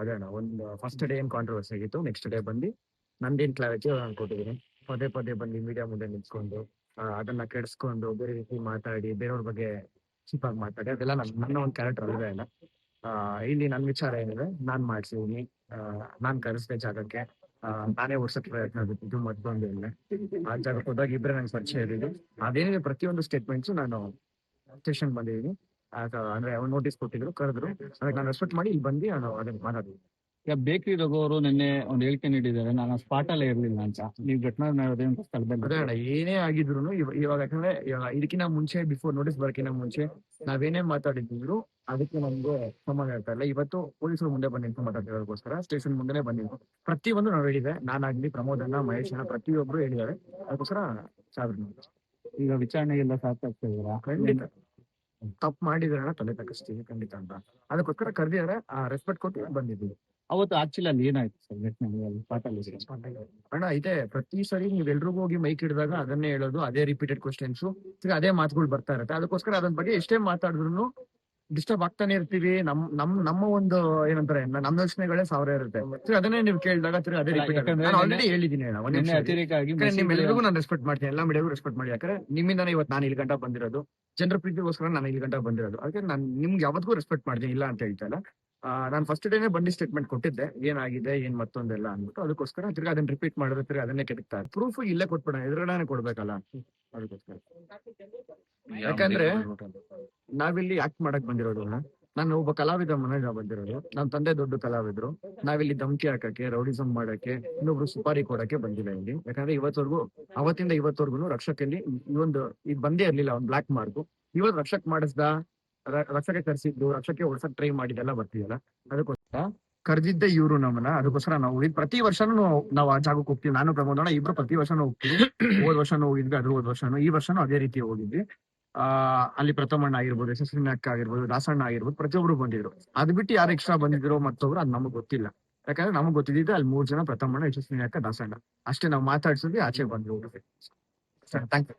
ಅದೇ ಒಂದು first day ಏನು ಕಾಂಟ್ರವರ್ಸಿ ಆಗಿತ್ತು ನೆಕ್ಸ್ಟ್ ಡೇ ಬಂದು ನಂದಿನ ಕ್ಲಾರಿಟಿ ನಾನು ಪದೇ ಪದೇ ಬಂದು ಮೀಡಿಯಾ ಮುಂದೆ ನಿಂತ್ಕೊಂಡು ಅದನ್ನ ಕೆಡಿಸ್ಕೊಂಡು, ಬೇರೆ ರೀತಿ ಮಾತಾಡಿ, ಬೇರೆಯವ್ರ ಬಗ್ಗೆ ಚೀಪ್ ಆಗಿ ಮಾತಾಡಿ, ಅದೆಲ್ಲ ನನ್, ನನ್ನ ಒಂದು ಕ್ಯಾರೆಕ್ಟರ್ ಅಲ್ವೇ ಅಲ್ಲ. ಇಲ್ಲಿ ನನ್ನ ವಿಚಾರ ಏನಿದೆ, ನಾನು ಮಾಡ್ಸಿದೀನಿ. ನಾನು ಕರೆಸ್ದೆ ಜಾಗಕ್ಕೆ. ನಾನೇ ಓಡ್ಸಕ್ ಪ್ರಯತ್ನ ಇದು ಮತ್ತೊಂದು ಇಲ್ಲ. ಆ ಜಾಗಕ್ಕೆ ಹೋದಾಗ ಇಬ್ಬರೇ ನಂಗೆ ಪರಿಚಯ ಇದ್ದೀವಿ ಅದೇನಿದೆ, ಪ್ರತಿಯೊಂದು ಸ್ಟೇಟ್ಮೆಂಟ್ಸು ನಾನು ಸ್ಟೇಷನ್ ಬಂದಿದ್ದೀನಿ. ಅಂದ್ರೆ ಅವ್ರು ನೋಟಿಸ್ ಕೊಟ್ಟಿದ್ರು ಕರೆದ್ರು. ಅದಕ್ಕೆ ನಾನು ರೆಸ್ಪೆಕ್ಟ್ ಮಾಡಿ ಇಲ್ಲಿ ಬಂದು ನಾನು ಅದನ್ನ ಮಾತಾಡಿದ್ವಿ ಈಗ ಬೇಕರಿ ರಘು ಅವರು ನಿನ್ನೆ ಒಂದು ಹೇಳಿಕೆ ನೀಡಿದ್ದಾರೆ ನಾನು ಸ್ಪಾಟ್ ಅಲ್ಲೇ ಇರ್ಲಿಲ್ಲ ಅಂತ. ನೀವು ಘಟನಾ ನಡೆದಂತ ಅದೇ ಸ್ಥಳದಲ್ಲಿ ಅಣ್ಣ ಏನೇ ಆಗಿದ್ರು ಇವಾಗ ಯಾಕಂದ್ರೆ ಇವಾಗ ಇದಕ್ಕಿಂತ ಮುಂಚೆ ಬಿಫೋರ್ ನೋಟಿಸ್ ಬರಕಿನ ಮುಂಚೆ ನಾವೇನೇ ಮಾತಾಡಿದ್ರು ಅದಕ್ಕೆ ನಮ್ಗೆ ಸಂಬಂಧ ಇರ್ತಾ ಇಲ್ಲ. ಇವತ್ತು ಪೊಲೀಸರು ಮುಂದೆ ಬಂದು ನಿಂತು ಸ್ಟೇಷನ್ ಮುಂದೆನೆ ಬಂದಿದ್ದು ಪ್ರತಿಯೊಂದು ನಾವು ಹೇಳಿದೆ. ನಾನಾಗ್ಲಿ ಪ್ರಮೋದ್ ಅಣ್ಣ ಮಹೇಶ್ ಅಣ್ಣ ಪ್ರತಿಯೊಬ್ರು ಹೇಳಿದ್ದಾರೆ. ಅದಕ್ಕೋಸ್ಕರ ಸಾವಿರ ಈಗ ವಿಚಾರಣೆಗೆಲ್ಲ ಸಾಕಾಗ್ತಾ ಇದ್ದೀರಾ? ಖಂಡಿತ. ತಪ್ಪು ಮಾಡಿದ್ರೆ ತಲೆ ತಗ್ಗಿಸ್ತೀವಿ ಖಂಡಿತ ಅಂತ. ಅದಕ್ಕೋಸ್ಕರ ಕರೆದಿದ್ರೆ ಆ ರೆಸ್ಪೆಕ್ಟ್ ಕೊಟ್ಟು ಬಂದಿದ್ದೀವಿ ಅವತ್ತು ಆಕ್ಚುಲಿ ಅಲ್ಲಿ ಏನಾಯ್ತು ಸರ್ ಘಟನೆ ಅಲ್ಲಿ ಅಣ್ಣ ಇದೆ ಪ್ರತಿ ಸರಿ ನೀವ್ ಎಲ್ರಿಗೂ ಹೋಗಿ ಮೈಕ್ ಹಿಡಿದಾಗ ಅದನ್ನೇ ಹೇಳೋದು ಅದೇ ರಿಪೀಟೆಡ್ ಕ್ವಶನ್ಸ್ ಅದೇ ಮಾತುಗಳು ಬರ್ತಾ ಇರುತ್ತೆ. ಅದಕ್ಕೋಸ್ಕರ ಅದನ್ ಬಗ್ಗೆ ಎಷ್ಟೇ ಮಾತಾಡಿದ್ರು ಡಿಸ್ಟರ್ಬ್ ಆಗ್ತಾನೆ ಇರ್ತೀವಿ. ನಮ್ ನಮ್ ನಮ್ಮ ಒಂದು ಏನಂತಾರೆ ನಮ್ಮ ಯೋಚನೆಗಳೇ ಸಾವಿರ ಇರುತ್ತೆ. ತಿರ್ಗಿ ಅದನ್ನೇ ನೀವು ಕೇಳಿದಾಗ ತಿರ್ಗಿ ಅದೇ ರಿಪೀಟ್ ನಾನು ಆಲ್ರೆಡಿ ಹೇಳಿದ್ದೀನಿ ನಿಮ್ಮೆಲ್ಲರಿಗೂ ನಾನು ರೆಸ್ಪೆಕ್ಟ್ ಮಾಡ್ತೀನಿ ಎಲ್ಲ ಮೀಡಿಯಾಗೂ ರೆಸ್ಪೆಕ್ಟ್ ಮಾಡಿ. ಯಾಕಂದ್ರೆ ನಿಮ್ಮಿಂದಾನೇ ಇವತ್ತು ನಾನು ಇಲ್ಲಿ ಗಂಟ ಬಂದಿರೋದು. ಜನರ ಪ್ರೀತಿಗೋಸ್ಕರ ನಾನು ಇಲ್ಲಿ ಗಂಟ ಬಂದಿರೋದು. ಅದಕ್ಕೆ ನಾನು ನಿಮ್ಗೆ ಯಾವತ್ತಿಗೂ ರೆಸ್ಪೆಕ್ಟ್ ಮಾಡ್ತೀನಿ ಇಲ್ಲ ಅಂತ ಹೇಳ್ತಾ ಇಲ್ಲ ನಾನು ಫಸ್ಟ್ ಡೇನೆ ಬಂದು ಸ್ಟೇಟ್ಮೆಂಟ್ ಕೊಟ್ಟಿದ್ದೆ. ಏನಾಗಿದೆ, ಏನ್ ಮತ್ತೊಂದೆಲ್ಲ ಅಂದ್ಬಿಟ್ಟು ಅದಕ್ಕೋಸ್ಕರ ತಿರ್ಗಿ ಅದನ್ನ ರಿಪೀಟ್ ಮಾಡಿದ್ರೆ ತಿರ್ಗಿ ಅದನ್ನೇ ಕೆದಕ್ತಾರೆ ಪ್ರೂಫ್ ಇಲ್ಲೇ ಕೊಟ್ಬಿಡ ಎದುರುಗಡೆ ಕೊಡ್ಬೇಕಲ್ಲ. ಅದಕ್ಕೋಸ್ಕರ. ಯಾಕಂದ್ರೆ ನಾವಿಲ್ಲಿ ಆಕ್ಟ್ ಮಾಡಕ್ ಬಂದಿರೋದು. ನಾನು ಒಬ್ಬ ಕಲಾವಿದ ಮನೆಯಿಂದ ಬಂದಿರೋದು. ನನ್ನ ತಂದೆ ದೊಡ್ಡ ಕಲಾವಿದ್ರು. ನಾವಿಲ್ಲಿ ಧಮಕಿ ಹಾಕಕ್ಕೆ, ರೌಡಿಸಂ ಮಾಡಕ್ಕೆ, ಇನ್ನೊಬ್ರು ಸುಪಾರಿ ಕೊಡಕ್ಕೆ ಬಂದಿಲ್ಲ ಇಲ್ಲಿ. ಯಾಕಂದ್ರೆ ಇವತ್ತವರೆಗೂ, ಅವತ್ತಿಂದ ಇವತ್ತವರೆಗೂ ರಕ್ಷಕಲ್ಲಿ ಈ ಒಂದು ಇದು ಬಂದೇ ಇರ್ಲಿಲ್ಲ, ಒಂದು ಬ್ಲಾಕ್ ಮಾರ್ಕ್ ಇವತ್ತು ರಕ್ಷಕ್ ಮಾಡಿಸ್ದ ರಕ್ಷಕೆ ಕರ್ಸಿದ್ದು ರಕ್ಷಕ್ಕೆ ಹೊಡ್ಸಕ್ ಟ್ರೈ ಮಾಡಿದೆಲ್ಲ ಬರ್ತಿದಲ್ಲ ಅದಕ್ಕೋಸ್ಕರ ಕರ್ದಿದ್ದೆ ಇವ್ರು ನಮ್ಮನ್ನ. ಅದಕ್ಕೋಸ್ಕರ ನಾವು ಹೋಗಿದ್. ಪ್ರತಿ ವರ್ಷನೂ ನಾವು- ಆ ಜಾಗಕ್ಕೆ ಹೋಗ್ತೀವಿ. ನಾನು ಪ್ರಮೋದ ಇಬ್ರು ಪ್ರತಿ ವರ್ಷನೂ ಹೋಗ್ತೀವಿ. ಹೋದ್ ವರ್ಷನೂ ಹೋಗಿದ್ವಿ, ಅದ್ರ ಹೋದ್ ವರ್ಷನೂ. ಈ ವರ್ಷನೂ ಅದೇ ರೀತಿ ಹೋಗಿದ್ವಿ. ಅಲ್ಲಿ ಪ್ರಥಮಣ್ಣ ಆಗಿರ್ಬೋದು ಯಶಸ್ವಿನ ಅಕ್ಕ ಆಗಿರ್ಬೋದು, ದಾಸಣ್ಣ ಆಗಿರ್ಬೋದು, ಪ್ರತಿಯೊಬ್ರು ಬಂದಿದ್ರು. ಅದ್ ಬಿಟ್ಟು ಯಾರು ಎಕ್ಸ್ಟ್ರಾ ಬಂದಿದ್ರು ಮತ್ತೊಬ್ರು ಅದ್ ನಮಗ್ ಗೊತ್ತಿಲ್ಲ. ಯಾಕಂದ್ರೆ ನಮಗ್ ಗೊತ್ತಿದ್ದಿದ್ದು ಅಲ್ಲಿ ಮೂರ್ ಜನ ಪ್ರಥಮಣ್ಣ ಯಶಸ್ವಿನಿ ಅಕ್ಕ ದಾಸಣ್ಣ. ಅಷ್ಟೇ ನಾವು ಮಾತಾಡ್ಸಿದ್ವಿ ಆಚೆ ಬಂದ್ರು ಥ್ಯಾಂಕ್ ಯು